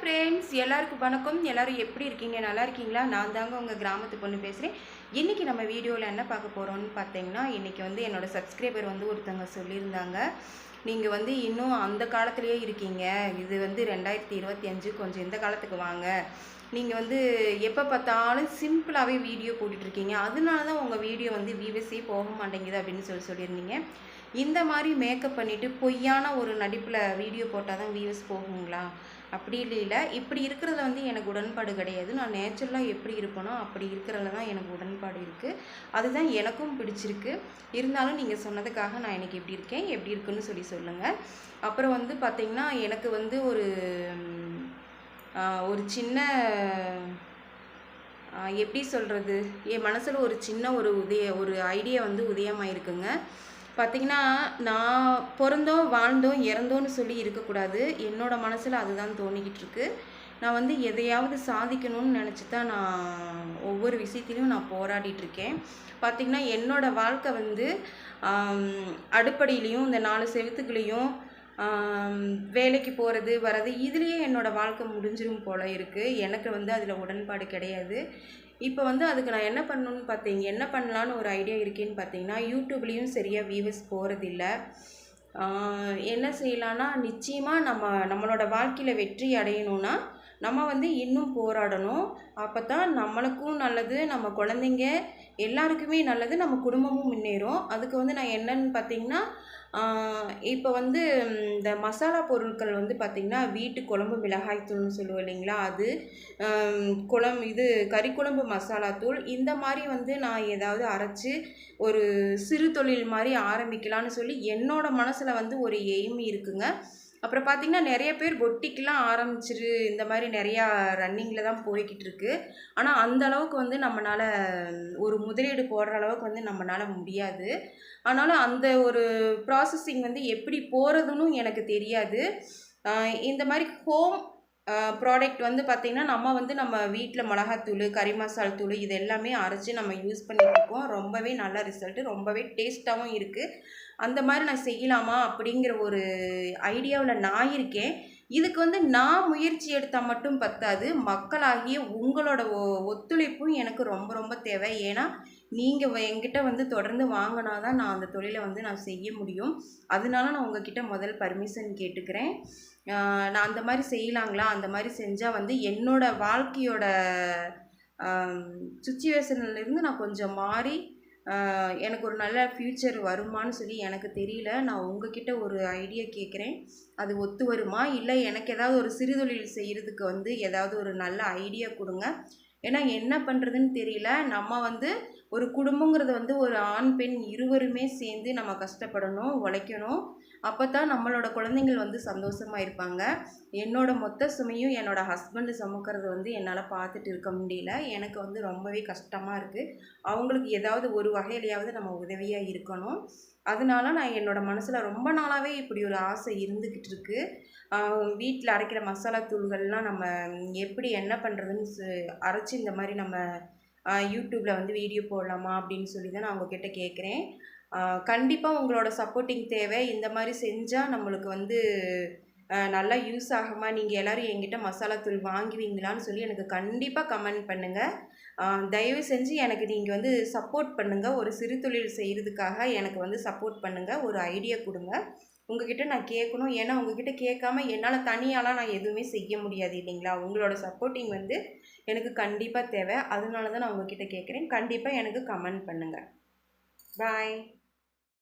Friends எல்லாருக்கும் வணக்கம். எல்லோரும் எப்படி இருக்கீங்க? நல்லா இருக்கீங்களா? நான் தாங்க உங்கள் கிராமத்து பொண்ணு பேசுகிறேன் இன்றைக்கி நம்ம வீடியோவில் என்ன பார்க்க போகிறோம்னு பார்த்தீங்கன்னா இன்றைக்கி வந்து என்னோடய சப்ஸ்கிரைபர் வந்து ஒருத்தவங்க சொல்லியிருந்தாங்க. நீங்கள் வந்து இன்னும் அந்த காலத்துலேயே இருக்கீங்க. இது வந்து ரெண்டாயிரத்தி இருபத்தி அஞ்சு கொஞ்சம் இந்த காலத்துக்கு வாங்க. நீங்கள் வந்து எப்போ பார்த்தாலும் சிம்பிளாகவே வீடியோ போட்டுட்ருக்கீங்க அதனால தான் உங்கள் வீடியோ வந்து வியூவஸே போக மாட்டேங்குது அப்படின்னு சொல்லி சொல்லியிருந்தீங்க. இந்த மாதிரி மேக்கப் பண்ணிவிட்டு பொய்யான ஒரு நடிப்பில் வீடியோ போட்டால் தான் வியூஸ் போகுங்களா? அப்படி இல்லை இப்படி இருக்கிறத வந்து எனக்கு உடன்பாடு கிடையாது. நான் நேச்சுரலாக எப்படி இருப்பேனோ அப்படி இருக்கிறதுல தான் எனக்கு உடன்பாடு இருக்குது அதுதான் எனக்கும் பிடிச்சிருக்கு. இருந்தாலும் நீங்கள் சொன்னதுக்காக நான் எனக்கு எப்படி இருக்கேன் எப்படி இருக்குன்னு சொல்லி சொல்லுங்கள் அப்புறம் வந்து பார்த்திங்கன்னா எனக்கு வந்து ஒரு ஒரு சின்ன எப்படி சொல்கிறது என் மனசில் ஒரு சின்ன ஒரு உதய ஒரு ஐடியா வந்து உதயமாயிருக்குங்க. பார்த்தீங்கன்னா நான் பிறந்தோம் வாழ்ந்தோம் இறந்தோன்னு சொல்லி இருக்கக்கூடாது. என்னோடய மனசில் அதுதான் தோணிக்கிட்டு இருக்குது நான் வந்து எதையாவது சாதிக்கணும்னு நினச்சி தான் நான் ஒவ்வொரு விஷயத்திலையும் நான் போராடிட்டுருக்கேன் பார்த்திங்கன்னா என்னோடய வாழ்க்கை வந்து அடுப்படையிலையும் அடுப்படியிலையும் இந்த நாலு செவத்துக்குள்ளேயும் வேலைக்கு போகிறது வர்றது இதுலேயே என்னோடய வாழ்க்கை முடிஞ்சிடும் போல் இருக்குது எனக்கு வந்து அதில் உடன்பாடு கிடையாது. இப்போ வந்து அதுக்கு நான் என்ன பண்ணணும்னு பார்த்தீங்க என்ன பண்ணலான்னு ஒரு ஐடியா இருக்கேன்னு பார்த்தீங்கன்னா யூடியூப்லேயும் சரியாக வியூவர்ஸ் போகிறதில்ல என்ன செய்யலான்னா நிச்சயமாக நம்ம நம்மளோட வாழ்க்கையில் வெற்றி அடையணும்னா நம்ம வந்து இன்னும் போராடணும். அப்போ தான் நம்மளுக்கும் நல்லது நம்ம குழந்தைங்க எல்லாருக்குமே நல்லது நம்ம குடும்பமும் முன்னேறும். அதுக்கு வந்து நான் என்னன்னு பார்த்தீங்கன்னா இப்போ வந்து இந்த மசாலா பொருட்கள் வந்து பார்த்திங்கன்னா வீட்டு குழம்பு மிளகாய் தூள்னு சொல்லுவோம் இல்லைங்களா அது குழம்பு இது கறி குழம்பு மசாலா தூள் இந்த மாதிரி வந்து நான் ஏதாவது அரைச்சி ஒரு சிறு தொழில் மாதிரி ஆரம்பிக்கலான்னு சொல்லி என்னோடய மனசில் வந்து ஒரு எய்ம் இருக்குங்க. அப்புறம் பார்த்திங்கன்னா நிறைய பேர் பொட்டிக்கெலாம் ஆரம்பிச்சிரு இந்த மாதிரி நிறையா ரன்னிங்கில் தான் போய்கிட்டு இருக்கு ஆனால் அந்த அளவுக்கு வந்து நம்மளால் ஒரு முதலீடு போடுற அளவுக்கு வந்து நம்மளால் முடியாது. ஆனாலும் அந்த ஒரு ப்ராசஸிங் வந்து எப்படி போகிறதுன்னு எனக்கு தெரியாது. இந்த மாதிரி ஹோம் ப்ராடக்ட் வந்து பார்த்திங்கன்னா நம்ம வந்து நம்ம வீட்டில் மிளகாத்தூள் கறி மசால் தூள் இது எல்லாமே அரைச்சி நம்ம யூஸ் பண்ணிட்டு இருக்கோம். ரொம்பவே நல்ல ரிசல்ட்டு ரொம்பவே டேஸ்ட்டாகவும் இருக்குது அந்த மாதிரி நான் செய்யலாமா அப்படிங்கிற ஒரு ஐடியாவில் நான் இருக்கேன். இதுக்கு வந்து நான் முயற்சி எடுத்தால் மட்டும் பத்தாது. மக்களாகிய உங்களோட ஒ- ஒத்துழைப்பும் எனக்கு ரொம்ப ரொம்ப தேவை. ஏன்னா நீங்கள் என்கிட்ட வந்து தொடர்ந்து வாங்கினா தான் நான் அந்த தொழிலை வந்து நான் செய்ய முடியும். அதனால நான் உங்ககிட்ட முதல் பர்மிஷன் கேட்டுக்கிறேன். நான் அந்த மாதிரி செய்யலாங்களா? அந்த மாதிரி செஞ்சால் வந்து என்னோடய வாழ்க்கையோட சுச்சுவேஷன்லேருந்து நான் கொஞ்சம் மாறி எனக்கு ஒரு நல்ல ஃப்யூச்சர் வருமான்னு சொல்லி எனக்கு தெரியல. நான் உங்ககிட்ட ஒரு ஐடியா கேட்குறேன் அது ஒத்து வருமா? இல்லை எனக்கு ஏதாவது ஒரு சிறுதொழில் செய்கிறதுக்கு வந்து ஏதாவது ஒரு நல்ல ஐடியா கொடுங்க. ஏன்னா என்ன பண்ணுறதுன்னு தெரியல. நம்ம வந்து ஒரு குடும்பங்கிறது வந்து ஒரு ஆண் பெண் இருவருமே சேர்ந்து நம்ம கஷ்டப்படணும் உழைக்கணும். அப்போ தான் நம்மளோட குழந்தைங்கள் வந்து சந்தோஷமாக இருப்பாங்க. என்னோட மொத்த சுமையும் என்னோட ஹஸ்பண்டு சுமக்கிறது வந்து என்னால் பார்த்துட்டு இருக்க முடியல. எனக்கு வந்து ரொம்பவே கஷ்டமாக இருக்குது அவங்களுக்கு ஏதாவது ஒரு வகையிலையாவது நம்ம உதவியாக இருக்கணும். அதனால நான் என்னோட மனசில் ரொம்ப நாளாகவே இப்படி ஒரு ஆசை இருந்துக்கிட்டு இருக்குது வீட்டில் அரைக்கிற மசாலா தூள்கள்லாம் நம்ம எப்படி என்ன பண்ணுறதுன்னு அரைச்சி இந்த மாதிரி நம்ம யூடியூப்பில் வந்து வீடியோ போடலாமா அப்படின்னு சொல்லி தான் நான் உங்ககிட்ட கேட்குறேன். கண்டிப்பாக உங்களோட சப்போர்ட்டிங் தேவை. இந்த மாதிரி செஞ்சால் நம்மளுக்கு வந்து நல்லா யூஸ் ஆகுமா நீங்கள் எல்லோரும் என்கிட்ட மசாலா தூள் வாங்குவீங்களான்னு சொல்லி எனக்கு கண்டிப்பாக கமெண்ட் பண்ணுங்கள் தயவு செஞ்சு எனக்கு நீங்கள் வந்து சப்போர்ட் பண்ணுங்கள் ஒரு சிறு தொழில் செய்கிறதுக்காக எனக்கு வந்து சப்போர்ட் பண்ணுங்கள் ஒரு ஐடியா கொடுங்க. உங்ககிட்ட நான் கேட்கணும். ஏன்னா உங்ககிட்ட கேட்காம என்னால் தனியாலாம் நான் எதுவுமே செய்ய முடியாது இல்லைங்களா? உங்களோட சப்போர்ட்டிங் வந்து எனக்கு கண்டிப்பாக தேவை. அதனால தான் நான் உங்ககிட்ட கேட்குறேன். கண்டிப்பாக எனக்கு கமெண்ட் பண்ணுங்கள் பாய்